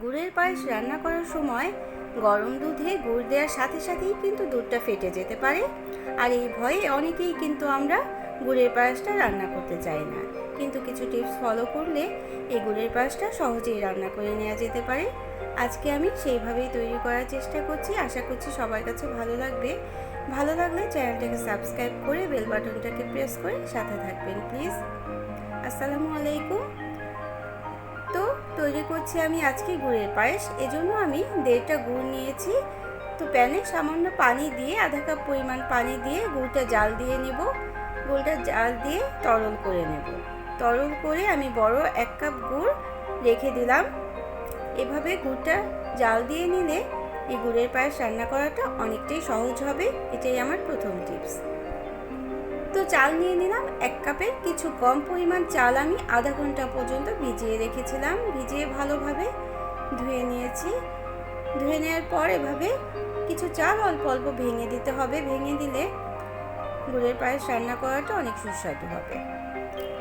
গুড়ের পায়েস রান্না করার সময় গরম দুধে গুড় দেওয়ার সাথে সাথেই কিন্তু দুধটা ফেটে যেতে পারে। আর এই ভয়ে অনেকেই কিন্তু আমরা গুড়ের পায়েসটা রান্না করতে চাই না। কিন্তু কিছু টিপস ফলো করলে এই গুড়ের পায়েসটা সহজেই রান্না করে নেওয়া যেতে পারে। আজকে আমি সেইভাবেই তৈরি করার চেষ্টা করছি। আশা করছি সবার কাছে ভালো লাগবে। ভালো লাগলে চ্যানেলটাকে সাবস্ক্রাইব করে বেল বাটনটাকে প্রেস করে সাথে থাকবেন, প্লিজ। আসসালামু আলাইকুম। তৈরি করছি আমি আজকে গুড়ের পায়েস। এজন্য আমি দেড়টা গুড় নিয়েছি। তো প্যানে সামান্য পানি দিয়ে, আধা কাপ পরিমাণ পানি দিয়ে গুড়টা জাল দিয়ে নেব। গুড়টা জাল দিয়ে তরল করে নেব। তরল করে আমি বড় এক কাপ গুড় রেখে দিলাম। এভাবে গুড়টা জাল দিয়ে নিলে এই গুড়ের পায়েস রান্না করাটা অনেকটাই সহজ হবে। এটাই আমার প্রথম টিপস। তো চাল নিয়ে নিলাম, এক কাপের কিছু কম পরিমাণ চাল আমি আধা ঘণ্টা পর্যন্ত ভিজিয়ে রেখেছিলাম। ভিজিয়ে ভালোভাবে ধুয়ে নিয়েছি। ধুয়ে নেওয়ার পর এভাবে কিছু চাল অল্প অল্প ভেঙে দিতে হবে। ভেঙে দিলে গুড়ের পায়েস রান্না করাটা অনেক সুস্বাদু হবে।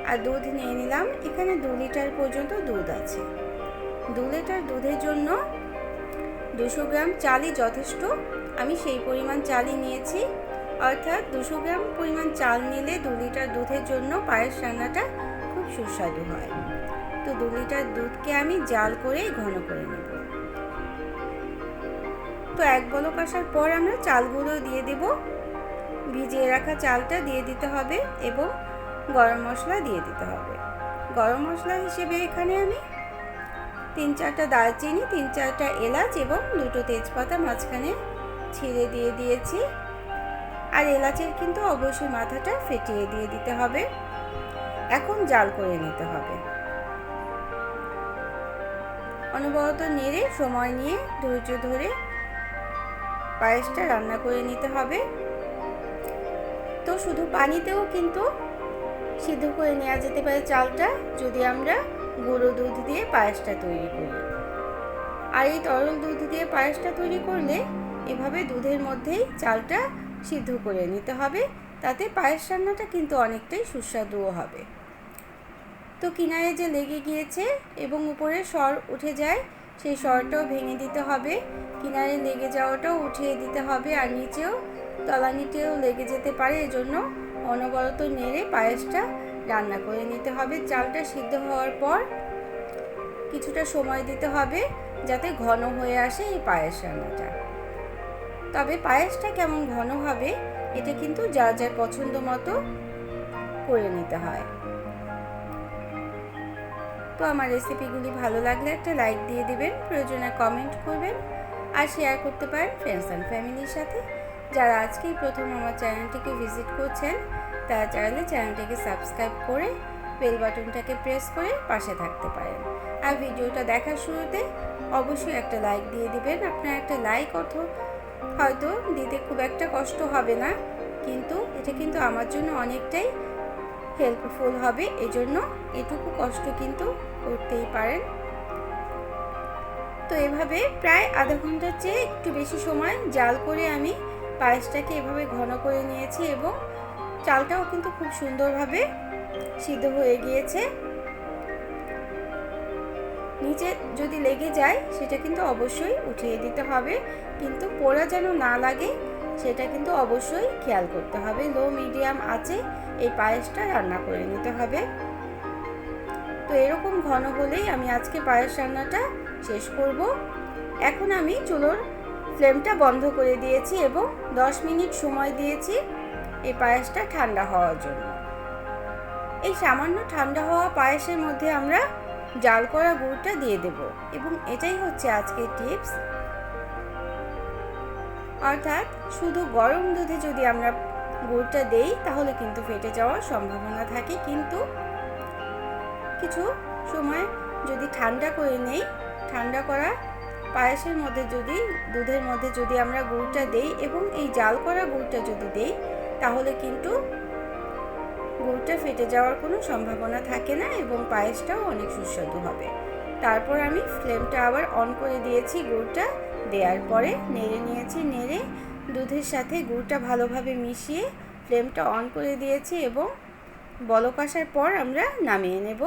আর দুধ নিয়ে নিলাম। এখানে দু লিটার পর্যন্ত দুধ আছে। দু লিটার দুধের জন্য দুশো গ্রাম চালই যথেষ্ট। আমি সেই পরিমাণ চালই নিয়েছি। অর্থাৎ দুশো গ্রাম পরিমাণ চাল নিলে দু লিটার দুধের জন্য পায়েস রান্নাটা খুব সুস্বাদু হয়। তো দু লিটার দুধকে আমি জাল করে ঘন করে নেব। তো এক বলক আসার পর আমরা চালগুলো দিয়ে দেব। ভিজিয়ে রাখা চালটা দিয়ে দিতে হবে এবং গরম মশলা দিয়ে দিতে হবে। গরম মশলা হিসেবে এখানে আমি তিন চারটা দারচিনি, তিন চারটা এলাচ এবং দুটো তেজপাতা মাঝখানে ছিঁড়ে দিয়ে দিয়েছি। আর এলাচের কিন্তু অবশ্যই মাথাটা ফেটিয়ে দিয়ে দিতে হবে। এখন জাল করে নিতে হবে। অনবরত নেড়ে সময় নিয়ে ধৈর্য ধরে পায়েসটা রান্না করে নিতে হবে। তো শুধু পানিতেও কিন্তু সিদ্ধ করে নেওয়া যেতে পারে চালটা, যদি আমরা গুঁড়ো দুধ দিয়ে পায়েসটা তৈরি করি। আর এই তরল দুধ দিয়ে পায়েসটা তৈরি করলে এভাবে দুধের মধ্যেই চালটা সিদ্ধ করে নিতে হবে। তাতে পায়েস রান্নাটা কিন্তু অনেকটাই সুস্বাদুও হবে। তো কিনারে যে লেগে গিয়েছে এবং উপরে স্বর উঠে যায়, সেই স্বরটাও ভেঙে দিতে হবে। কিনারে লেগে যাওয়াটাও উঠিয়ে দিতে হবে আর নিচেও, তলানিতেও লেগে যেতে পারে। এজন্য অনবরত নেড়ে পায়েসটা রান্না করে নিতে হবে। চালটা সিদ্ধ হওয়ার পর কিছুটা সময় দিতে হবে যাতে ঘন হয়ে আসে এই পায়েস রান্নাটা। তবে পায়েসটা কেমন ঘন হবে, এটা কিন্তু যা যার পছন্দ মতো করে নিতে হয়। তো আমার রেসিপিগুলি ভালো লাগলে একটা লাইক দিয়ে দিবেন, প্রয়োজনে কমেন্ট করবেন আর শেয়ার করতে পারেন ফ্রেন্ডস অ্যান্ড ফ্যামিলির সাথে। যারা আজকেই প্রথম আমার চ্যানেলটিকে ভিজিট করছেন, তারা চাইলে চ্যানেলটিকে সাবস্ক্রাইব করে বেল বাটনটাকে প্রেস করে পাশে থাকতে পারেন। আর ভিডিওটা দেখার শুরুতে অবশ্যই একটা লাইক দিয়ে দিবেন। আপনার একটা লাইক অর্থ হয়তো দিতে খুব একটা কষ্ট হবে না, কিন্তু এটা কিন্তু আমার জন্য অনেকটাই হেল্পফুল হবে। এজন্য এটুকু কষ্ট কিন্তু করতেই পারেন। তো এভাবে প্রায় আধা ঘণ্টার চেয়ে একটু বেশি সময় জাল করে আমি পায়েসটাকে এভাবে ঘন করে নিয়েছি এবং চালটাও কিন্তু খুব সুন্দরভাবে সিদ্ধ হয়ে গিয়েছে। নিচে যদি লেগে যায়, সেটা কিন্তু অবশ্যই উঠিয়ে দিতে হবে। কিন্তু পোড়া যেন না লাগে, সেটা কিন্তু অবশ্যই খেয়াল করতে হবে। লো, মিডিয়াম আছে, এই পায়েসটা রান্না করে নিতে হবে। তো এরকম ঘন হলেই আমি আজকে পায়েস রান্নাটা শেষ করব। এখন আমি চুলোর ফ্লেমটা বন্ধ করে দিয়েছি এবং 10 মিনিট সময় দিয়েছি এই পায়েসটা ঠান্ডা হওয়ার জন্য। এই সামান্য ঠান্ডা হওয়া পায়েসের মধ্যে আমরা জাল করা গুড়টা দিয়ে দেব এবং এটাই হচ্ছে আজকের টিপস। অর্থাৎ শুধু গরম দুধে যদি আমরা গুড়টা দেই, তাহলে কিন্তু ফেটে যাওয়ার সম্ভাবনা থাকে। কিন্তু কিছু সময় যদি ঠান্ডা করে নেই, ঠান্ডা করা পায়েসের মধ্যে যদি, দুধের মধ্যে যদি আমরা গুড়টা দেই এবং এই জাল করা গুড়টা যদি দেই, তাহলে কিন্তু গুড়টা ফেটে যাওয়ার কোনো সম্ভাবনা থাকে না এবং পায়েসটাও অনেক সুস্বাদু হবে। তারপর আমি ফ্লেমটা আবার অন করে দিয়েছি গুড়টা। দেওয়ার পরে নেড়ে নিয়েছি, নেড়ে দুধের সাথে গুড়টা ভালোভাবে মিশিয়ে ফ্লেমটা অন করে দিয়েছি এবং বলক আসার পর আমরা নামিয়ে নেব।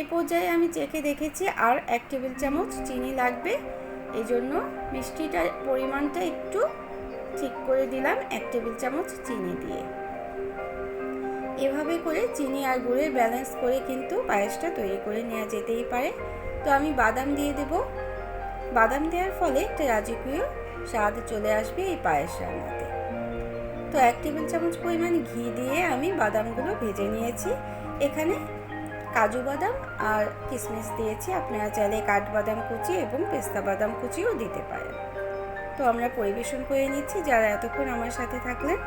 এ পর্যায়ে আমি চেখে দেখেছি আর এক টেবিল চামচ চিনি লাগবে। এই জন্য মিষ্টিটার পরিমাণটা একটু ঠিক করে দিলাম এক টেবিল চামচ চিনি দিয়ে। এভাবে করে চিনি আর গুড়ের ব্যালেন্স করে কিন্তু পায়েসটা তৈরি করে নেওয়া যেতেই পারে। তো আমি বাদাম দিয়ে দেব। বাদাম দেওয়ার ফলে একটা রাজকীয় স্বাদ চলে আসবে এই পায়েস রান্নাতে। তো এক টেবিল চামচ পরিমাণ ঘি দিয়ে আমি বাদামগুলো ভেজে নিয়েছি। এখানে কাজু বাদাম আর কিশমিশ দিয়েছি। আপনারা চাইলে কাঠবাদাম কুচি এবং পেস্তা বাদাম কুচিও দিতে পারেন। তো আমরা পরিবেশন করে নিচ্ছি। যারা এতক্ষণ আমার সাথে থাকলেন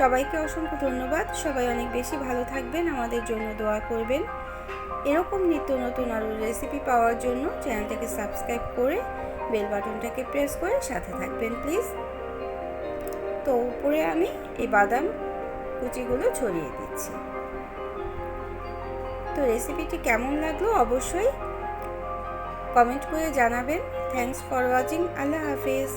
সবাইকে অসংখ্য ধন্যবাদ। সবাই অনেক বেশি ভালো থাকবেন, আমাদের জন্য দোয়া করবেন। এরকম নিত্য নতুন আরও রেসিপি পাওয়ার জন্য চ্যানেলটাকে সাবস্ক্রাইব করে বেল বাটনটাকে প্রেস করে সাথে থাকবেন প্লিজ তো উপরে আমি এই বাদাম কুচিগুলো ছড়িয়ে দিচ্ছি। তো রেসিপিটি কেমন লাগল অবশ্যই কমেন্ট করে জানাবেন। থ্যাংকস ফর ওয়াচিং আল্লাহ হাফিজ।